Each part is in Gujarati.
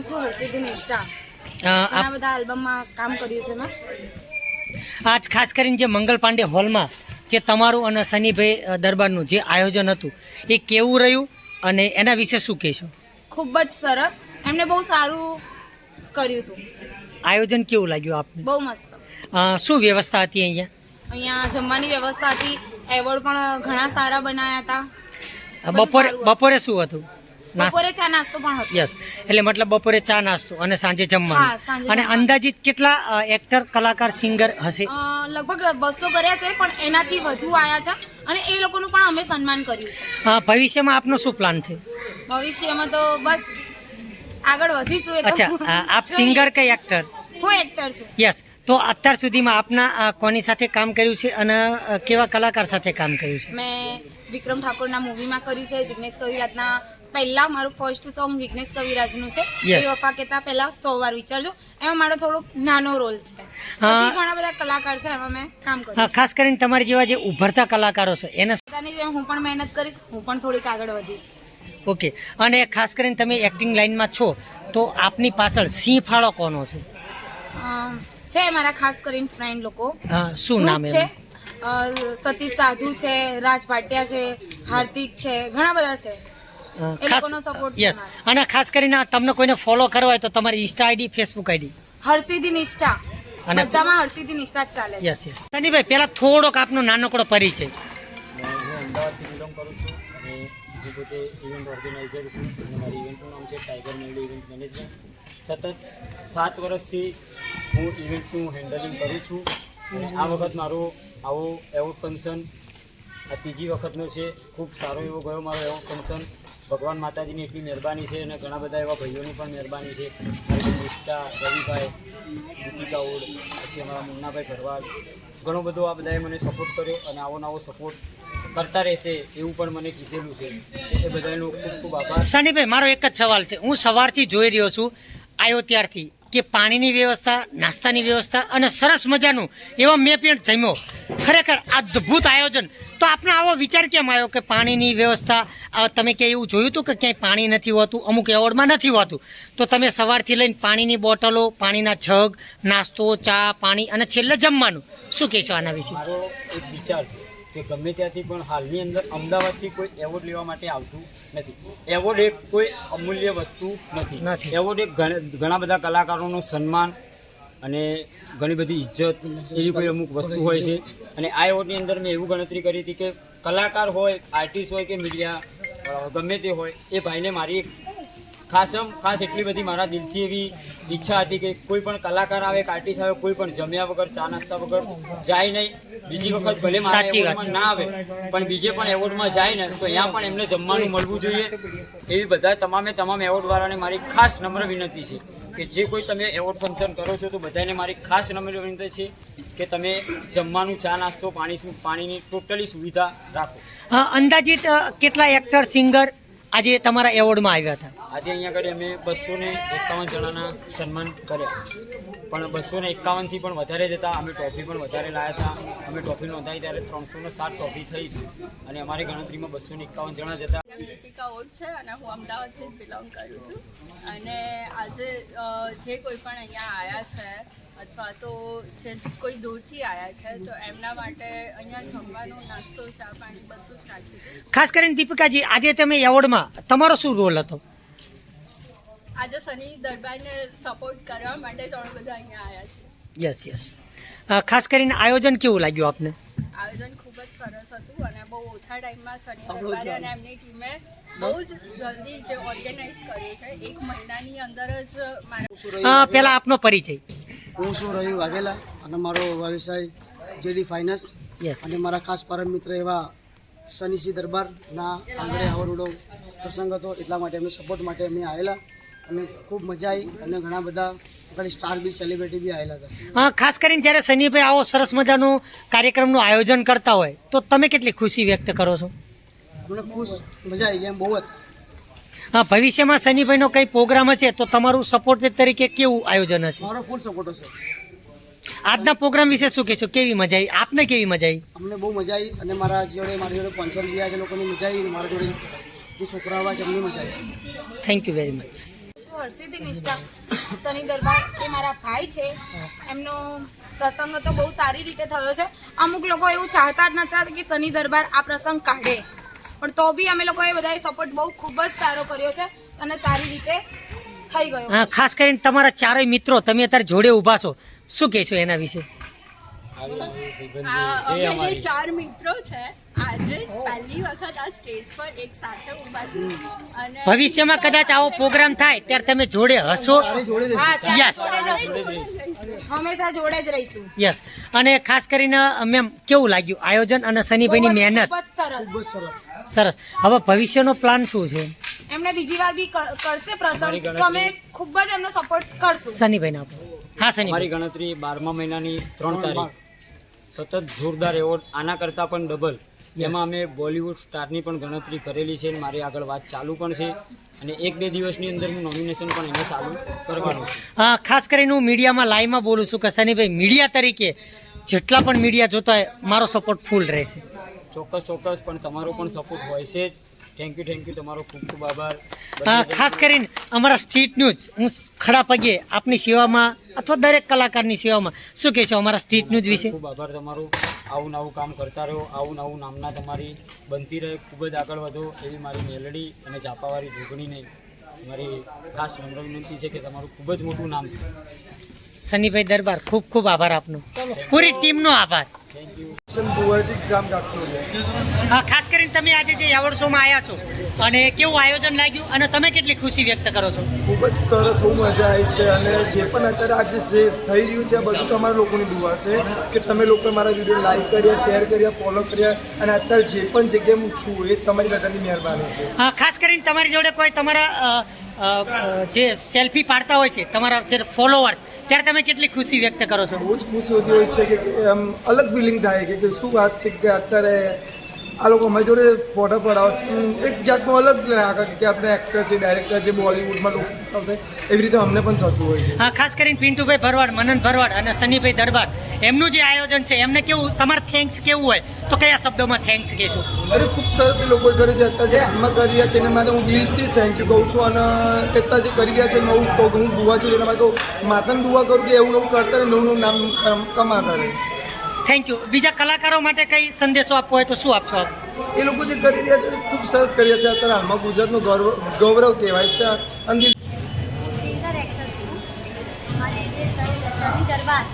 હું છું હર્ષિદી નિષ્ઠા આ ઘણા બધા આલ્બમમાં કામ કર્યું છે મેં. આજ ખાસ કરીને જે મંગલ પાંડે હોલમાં જે તમારું અને સનીભાઈ દરબારનું જે આયોજન હતું એ કેવું રહ્યું અને એના વિશે શું કહેશો? ખૂબ જ સરસ. એમને બહુ સારું કર્યું હતું. આયોજન કેવું લાગ્યું આપને? બહુ મસ્ત. શું વ્યવસ્થા હતી અહીંયા? અહીંયા જમવાની વ્યવસ્થા હતી. એવોર્ડ પણ ઘણા સારા બનાવ્યા હતા. બપોરે બપોરે શું હતું? બપોરે ચા નાસ્તો પણ હતો. યસ એટલે મતલબ બપોરે ચા નાસ્તો અને સાંજે જમવાનું. અને. અંદાજિત કેટલા એક્ટર કલાકાર સિંગર હશે? લગભગ બસો કર્યા છે પણ એનાથી વધુ આયા છે અને એ લોકોનું પણ અમે સન્માન કર્યું છે. ભવિષ્યમાં આપનો શું પ્લાન છે? ભવિષ્યમાં તો બસ આગળ વધીશું એ તો. અચ્છા આપ સિંગર કે એક્ટર હું એક્ટર છું. યસ તો અત્યાર સુધીમાં આપના કોની સાથે કામ કર્યું છે અને કેવા કલાકાર સાથે કામ કર્યું છે? મેં વિક્રમ ઠાકોરના મૂવીમાં કર્યું છે જિગ્નેશ કવિરાજના પહેલા મારું ફર્સ્ટ સોંગ જિગ્નેશ કવિરાજનું છે. એ વફા કહેતા પહેલા સો વાર વિચારજો. એમાં મારો થોડોક નાનો રોલ છે. ઘણા બધા કલાકાર છે એમાં મેં કામ કર્યું ખાસ કરીને તમારી જેવા જે ઉભરતા કલાકારો છે એના પોતાની જેમ હું પણ મહેનત કરીશ હું પણ થોડીક આગળ વધીશ. ઓકે. અને ખાસ કરીને તમે એક્ટિંગ લાઇનમાં છો તો આપની પાછળ સિંહ ફાળો કોનો છે? છે મારા ખાસ કરીને ફ્રેન્ડ લોકો. શું નામ છે સતીશ સાધુ છે રાજ ભાટિયા છે હાર્દિક છે ઘણા બધા છે. એ લોકોનો છે યસ અને ખાસ કરીને તમને કોઈને ફોલો કરવા હોય તો તમારી insta ID Facebook ID Harshidi Nishtha. અને- બધામાં હર્ષિદી નિષ્ઠા જ ચાલે છે. યસ યસ સનીભાઈ પહેલા થોડોક આપનો નાનકડો પરિચય. હું અમદાવાદથી બિલોંગ કરું છું અને હું પોતે ઇવેન્ટ ઓર્ગેનાઇઝર છું અને મારી ઇવેન્ટનું નામ છે ટાઈગર મેળી ઇવેન્ટ મેનેજમેન્ટ સતત સાત વર્ષથી હું ઇવેન્ટનું હેન્ડલિંગ કરું છું અને આ વખત મારો આવો એવોર્ડ ફંક્શન આ ત્રીજી વખતનો છે. ખૂબ સારો એવો ગયો મારો એવોર્ડ ફંક્શન ભગવાન માતાજીની એટલી મહેરબાની છે અને ઘણા બધા એવા ભાઈઓની પણ મહેરબાની છે. મારી નિષ્ઠા, રવિભાઈ, દીપિકા ઓડ, પછી અમારા મુન્નાભાઈ ભરવાડ, ઘણો બધો આ બધાએ મને સપોર્ટ કર્યો અને આવો નવો સપોર્ટ કરતા રહેશે એવું પણ મને કીધેલું છે. એ બધાનો ખૂબ ખૂબ આભાર. સનીભાઈ મારો એક જ સવાલ છે. હું સવારથી જોઈ રહ્યો છું આવ્યો ત્યારથી કે પાણીની વ્યવસ્થા નાસ્તાની વ્યવસ્થા અને સરસ મજાનું એવા મેં પણ જમ્યો. ખરેખર અદ્ભુત આયોજન. તો આપનો આવો વિચાર કેમ આવ્યો કે પાણીની વ્યવસ્થા તમે કે એવું જોયું હતું કે ક્યાંય પાણી નથી હોતું અમુક એવોર્ડમાં નથી હોતું? તો તમે સવારથી લઈને પાણીની બોટલો પાણીના જગ નાસ્તો ચા પાણી અને છેલ્લે જમવાનું. શું કહેશો આના વિશે? મારો એક વિચાર છે. કે ગમે ત્યાંથી પણ હાલની અંદર અમદાવાદથી કોઈ એવોર્ડ લેવા માટે આવતું નથી. એવોર્ડ એક કોઈ અમૂલ્ય વસ્તુ નથી. એવોર્ડ એક ઘણા ઘણા બધા કલાકારોનું સન્માન અને ઘણી બધી ઇજ્જત એવી કોઈ અમુક વસ્તુ હોય છે. અને આ એવોર્ડની અંદર મેં એવું ગણતરી કરી હતી કે કલાકાર હોય આર્ટિસ્ટ હોય કે મીડિયા ગમે તે હોય એ ભાઈને મારી એક ખાસમ ખાસ એટલી બધી મારા દિલથી એવી ઈચ્છા હતી કે કોઈ પણ કલાકાર આવે કે આર્ટિસ્ટ આવે કોઈ પણ જમ્યા વગર ચા નાસ્તા વગર જાય નહીં. બીજી વખત ભલે મારા એવોર્ડમાં ના આવે પણ બીજે પણ એવોર્ડમાં જાય ને તો અહીંયા પણ એમને જમવાનું મળવું જોઈએ. એવી બધા તમામે તમામ એવોર્ડવાળાને મારી ખાસ નમ્ર વિનંતી છે કે જે કોઈ તમે એવોર્ડ ફંક્શન કરો છો તો બધાને મારી ખાસ નમ્ર વિનંતી છે કે તમે જમવાનું ચા નાસ્તો પાણી પાણીની ટોટલી સુવિધા રાખો. અંદાજિત કેટલા એક્ટર સિંગર આજે તમારા એવોર્ડમાં આવ્યા હતા. આજે અહીંયા આગળ અમે બસો ને એકાવન જણાના સન્માન કર્યા. પણ બસો ને એકાવનથી પણ વધારે જતા અમે ટ્રોફી પણ વધારે લાવ્યા હતા. અમે ટ્રોફી નોંધાવી ત્યારે ત્રણસો ને સાત ટ્રોફી થઈ હતી. અને અમારી ગણતરીમાં બસો ને એકાવન જણા જતા દીપિકા ઓટ છે અને હું અમદાવાદથી જ બિલોંગ કરું છું. અને આજે જે કોઈ પણ અહીંયા આવ્યા છે અથવા તો જે કોઈ દૂરથી આવ્યા છે તો એમના માટે અહીંયા જમવાનું નાસ્તો ચા પાણી બધું જ રાખ્યું ખાસ કરીને દીપિકાજી આજે તમે એવોર્ડમાં તમારો શું રોલ હતો? આજે સની દરબારને સપોર્ટ કરવા માટે જ અમે બધા અહીંયા આવ્યા છે. યસ યસ ખાસ કરીને આયોજન કેવું લાગ્યું આપને? આયોજન ખૂબ જ સરસ હતું અને બહુ ઓછા ટાઈમમાં સની દરબારે અને એમની ટીમે બહુ જ જલ્દી જે ઓર્ગેનાઇઝ કર્યું છે એક મહિનાની અંદર જ મારા પહેલા આપનો પરિચય. હું છું રવિ વાઘેલા અને મારો વ્યવસાય જેડી ફાઇનાન્સ અને મારા ખાસ પરમ મિત્ર એવા સનીસી દરબારના આંગળે આવરડો પ્રસંગ હતો. એટલા માટે અમે સપોર્ટ માટે અમે આવેલા અને ખૂબ મજા આવી અને ઘણા બધા આપણી સ્ટાર બી સેલિબ્રિટી બી આવેલા હતા. હા ખાસ કરીને જ્યારે સનીભાઈ આવો સરસ મજાનું કાર્યક્રમનું આયોજન કરતા હોય તો તમે કેટલી ખુશી વ્યક્ત કરો છો? અમને ખુશ મજા આવી ગઈ એમ બહુ જ. અ, ભવિષ્યમાં સનીભાઈનો કંઈ પ્રોગ્રામ હશે તો તમારું સપોર્ટ તરીકે કેવું આયોજન હશે? મારો ફૂલ સપોર્ટ હશે. આજના પ્રોગ્રામ વિશે શું કહેશો? કેવી મજા આવી? આપને કેવી મજા આવી? અમને બહુ મજા આવી અને મારા જોડે મારી જોડે પાંચસો ગયા છે લોકોની મજા આવી મારા જોડે જે છોકરાઓ છે એમની મજા આવી. થેન્ક યુ વેરી મચ છું હર્ષિદી નિષ્ઠા શનિ દરબાર એ મારા ભાઈ છે. એમનો પ્રસંગ તો બહુ સારી રીતે થયો છે. અમુક લોકો એવું ચાહતા જ નતા કે શનિ દરબાર આ પ્રસંગ કાઢે. પણ તો બી અમે લોકોએ બધાએ સપોર્ટ બહુ ખૂબ જ સારો કર્યો છે અને સારી રીતે થઈ ગયો. ખાસ કરીને તમારા ચારેય મિત્રો, તમે અત્યારે જોડે ઊભા છો. શું કહેશો એના વિશે આવી આવી ભાઈબંધી આ એ અમે જે ચાર મિત્રો છે આજે જ પહેલી વખત આ સ્ટેજ પર એક સાથે ઊભા છે અને ભવિષ્યમાં કદાચ આવો પ્રોગ્રામ થાય ત્યારે તમે જોડે હશો. હા ચાલો Yes. જોડે જ હશું. હંમેશા જોડે જ રહીશું. યસ અને ખાસ કરીને મેમ કેવું લાગ્યું આયોજન અને શનિભાઈની બહુ મહેનત? ખૂબ સરસ. સરસ. સરસ. હવે ભવિષ્યનો પ્લાન શું છે? એમને બીજી વાર બી કરશે પ્રસંગ. તો અમે ખૂબ જ એમનો સપોર્ટ કરશું. શનિભાઈને આપો હા અમારી શનિભાઈ ગણતરી બારમા મહિનાની ત્રણ તારીખ. સતત જોરદાર એવોર્ડ આના કરતાં પણ ડબલ. એમાં અમે બોલિવૂડ સ્ટારની પણ ગણતરી કરેલી છે અને મારી આગળ વાત ચાલુ પણ છે. અને એક બે દિવસની અંદર હું નોમિનેશન પણ એને ચાલુ કરવાનું છું. હા ખાસ કરીને હું મીડિયામાં લાઈવમાં બોલું છું કે ભાઈ મીડિયા તરીકે જેટલા પણ મીડિયા જોતા હોય મારો સપોર્ટ ફૂલ રહેશે. ચોક્કસ ચોક્કસ પણ તમારો પણ સપોર્ટ હોય છે જ. થેન્ક યુ થેન્ક યુ તમારો ખૂબ ખૂબ આભાર. ખાસ કરીને અમારા સ્ટ્રીટ ન્યૂઝ હું ખડા પગે આપની સેવામાં અથવા દરેક કલાકારની સેવામાં શું કહેશો અમારા સ્ટ્રીટ ન્યૂઝ વિશે? ખૂબ આભાર તમારો. આવું નવું કામ કરતા રહો આવું નવું નામના તમારી બનતી રહે ખૂબ જ આગળ વધો એવી મારી મેલડી અને જાપાવાળી જોગણીને મારી ખાસ નમ્ર વિનંતી છે કે તમારું ખૂબ જ મોટું નામ શનિભાઈ દરબાર ખૂબ ખૂબ આભાર આપનો. પૂરી ટીમનો આભાર. થેન્ક યુ ખાસ કરીને તમે આજે જે એવોર્ડ શોમાં આવ્યા છો અને કેવું આયોજન લાગ્યું અને તમે કેટલી ખુશી વ્યક્ત કરો છો? ખૂબ જ સરસ બહુ મજા આવી છે અને જે પણ અત્યારે આજે જે થઈ રહ્યું છે બધું તમારા લોકોની દુઆ છે કે તમે લોકો મારા વીડિયો લાઈક કર્યા શેર કર્યા ફોલો કર્યા અને અત્યારે જે પણ જગ્યાએ હું છું એ તમારી બધાની મહેરબાની છે. હા, ખાસ કરીને તમારી જોડે કોઈ તમારા જે સેલ્ફી પાડતા હોય છે તમારા જે ફોલોઅર્સ ત્યારે તમે કેટલી ખુશી વ્યક્ત કરો છો? બહુ જ ખુશી હોતી હોય છે કે કે આમ અલગ ફિલિંગ થાય કે- કે શું વાત છે કે અત્યારે આ લોકો અમારી જોડે ફોટો પડાવે છે? એક જાતનું અલગ લાગે કે આપણે એક્ટર છે ડાયરેક્ટર છે બોલિવૂડમાં લોકો એવી રીતે અમને પણ થતું હોય છે. હા ખાસ કરીને પિન્ટુભાઈ ભરવાડ મનન ભરવાડ અને સનીભાઈ દરબાર એમનું જે આયોજન છે એમને કેવું તમારે થેન્ક્સ કેવું હોય તો કયા શબ્દોમાં થેન્ક્સ કહેશો? અરે ખૂબ સરસ એ કરે છે. અત્યારે જે હાલમાં કરી રહ્યા છે એના માટે હું દિલથી થેન્ક યુ કહું છું. અને અત્યારે જે કરી રહ્યા છે નવું કહું હું દુવા છું એના માટે કહું માતાને દુવા કરું કે એવું નવું કરતા રહે નવું નવું નામ કમ- કમાતા રહે. થેન્ક યુ બીજા કલાકારો માટે કઈ સંદેશો આપવો હોય તો શું આપશો આપ? એ લોકો જે કરી રહ્યા છે ખૂબ સરસ કરી રહ્યા છે. અત્યારે હાલમાં ગુજરાતનું ગૌરવ ગૌરવ કહેવાય છે. અને દરબાર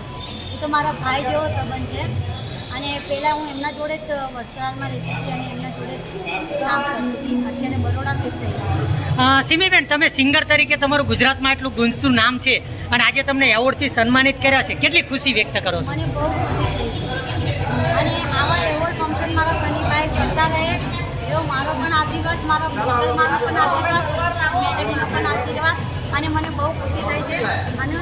એ તો મારા ભાઈ જેવો સંબંધ છે. અને પહેલાં હું એમના જોડે જ વસ્ત્રાલમાં રહેતી હતી અને એમના જોડે જ કામ કરતી હતી અત્યારે બરોડા શિફ્ટ થઈ ગઈ સિમીબેન તમે સિંગર તરીકે તમારું ગુજરાતમાં એટલું ગુંજતું નામ છે અને આજે તમને એવોર્ડથી સન્માનિત કર્યા છે. કેટલી ખુશી વ્યક્ત કરો છો? મને બહુ ખુશી થઈ છે અને આવા એવોર્ડ ફંક્શન મારા શનિભાઈ કરતા રહે એવો મારો પણ આશીર્વાદ મારો મારો પણ આશીર્વાદ મેલેડીનો પણ આશીર્વાદ. અને મને બહુ ખુશી થઈ છે. અને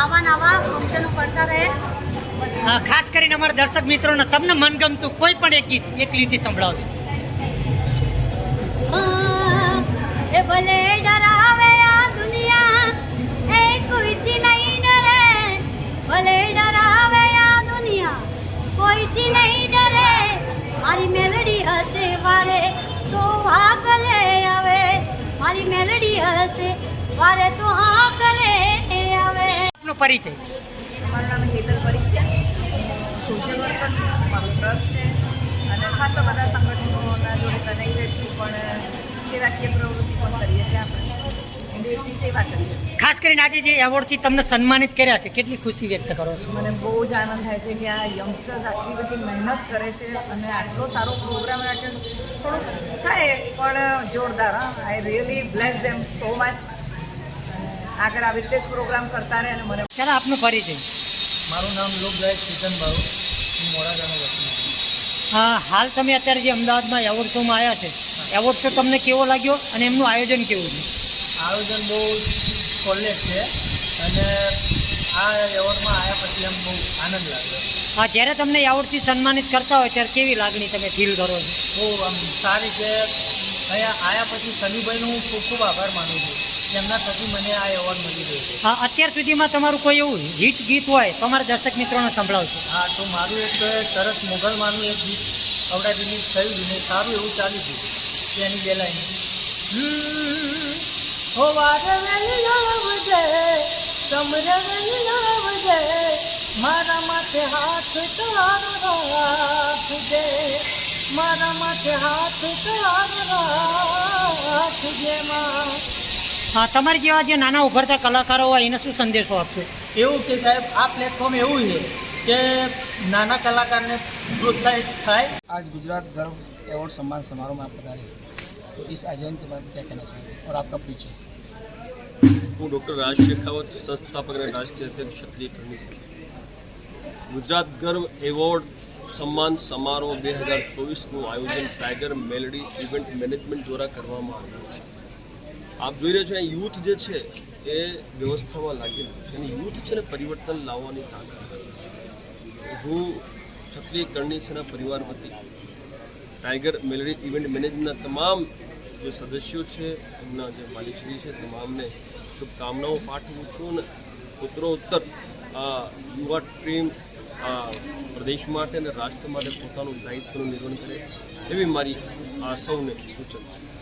આવા નવા ફંક્શનો કરતા રહે. ખાસ કરીને અમારા દર્શક મિત્રોને તમને મનગમતું કોઈ પણ એક ગીત એક લીટી સંભળાવજો. એ ભલે વારે તો હાકલે આવે. આપનો પરિચય. મારું નામ હેતલ પરી છે સોશિયલ વર્કર છું. મારું ટ્રસ્ટ છે. અને ખાસા બધા સંગઠનોના જોડે કનેક્ટેડ છું પણ સેવાકીય પ્રવૃત્તિ પણ કરીએ છીએ આપણે. દેશની સેવા કરીએ ખાસ કરીને આજે જે એવોર્ડથી તમને સન્માનિત કર્યા છે કેટલી ખુશી વ્યક્ત કરો છો? મને બહુ જ આનંદ થાય છે કે આ યંગસ્ટર્સ આટલી બધી મહેનત કરે છે અને આટલો સારો પ્રોગ્રામ રાખે થોડુંક થાય પણ જોરદાર હા. I really bless them so much આગળ આવી રીતે જ પ્રોગ્રામ કરતા રહે અને મને ચાલો આપનો પરિચય? મારું નામ લોકગાયક ચેતન બાબુ હું મોડાસાનો વતની હા હાલ તમે અત્યારે જે અમદાવાદમાં એવોર્ડ શોમાં આવ્યા છે એવોર્ડ શો તમને કેવો લાગ્યો અને એમનું આયોજન કેવું છે? આયોજન બહુ કોલેજ છે અને આ એવોર્ડમાં આવ્યા પછી એમ બહુ આનંદ લાગ્યો. હા જ્યારે તમને એવોર્ડથી સન્માનિત કરતા હોય ત્યારે કેવી લાગણી તમે ફીલ કરો છો? બહુ આમ સારી છે. અહીંયા આવ્યા પછી સનીભાઈનો હું ખૂબ ખૂબ આભાર માનું છું. એમના થકી મને આ એવોર્ડ મળી ગયો છે. હા અત્યાર સુધીમાં તમારું કોઈ એવું હિટ ગીત હોય તમારા દર્શક મિત્રોને સંભળાવશો. હા તો મારું એક સરસ મોગલમાનું એક ગીત અવડા રિલીઝ થયું ને સારું એવું ચાલ્યું હતું તેની બે લાઈન હો વારે વેલી આવજે સમરે વેલી આવજે મારા માથે હાથ તારો રાખજે મારા માથે હાથ તારો રાખજે માં. તમારી જેવા જે નાના ઉભરતા કલાકારો હોય એને શું સંદેશો આપશો એવું કે સાહેબ આ પ્લેટફોર્મ એવું છે કે નાના કલાકારને પ્રોત્સાહિત થાય आज गुजरात गर्व अवार्ड सम्मान समारोह में आप बता रहे तो इस आयोजन के बारे में क्या कहना चाहेंगे और आपका परिचय હું ડૉક્ટર રાજ શેખાવત સંસ્થાપક અને રાષ્ટ્રીય અધ્યક્ષ ક્ષત્રિય કરણી સંઘ ગુજરાત ગર્વ એવોર્ડ સન્માન સમારોહ બે હજાર ચોવીસનું આયોજન ટાઈગર મેલડી ઇવેન્ટ મેનેજમેન્ટ દ્વારા કરવામાં આવ્યું છે આપ જોઈ રહ્યા છો, અહીં યુથ જે છે એ વ્યવસ્થામાં લાગેલું છે. અને યુથ છે ને પરિવર્તન લાવવાની તાકાત હું ક્ષત્રિય કરણી પરિવાર વતી ટાઈગર મેલરી ઇવેન્ટ મેનેજમેન્ટના તમામ જે સદસ્યો છે, એમના જે માલિકશ્રી છે, તમામને શુભકામનાઓ પાઠવું છું અને ઉત્તરોત્તર આ યુવા ટીમ આ પ્રદેશ માટે અને રાષ્ટ્ર માટે પોતાનું દાયિત્વનું નિર્વહન કરે એવી મારી આ સૌને સૂચન છે.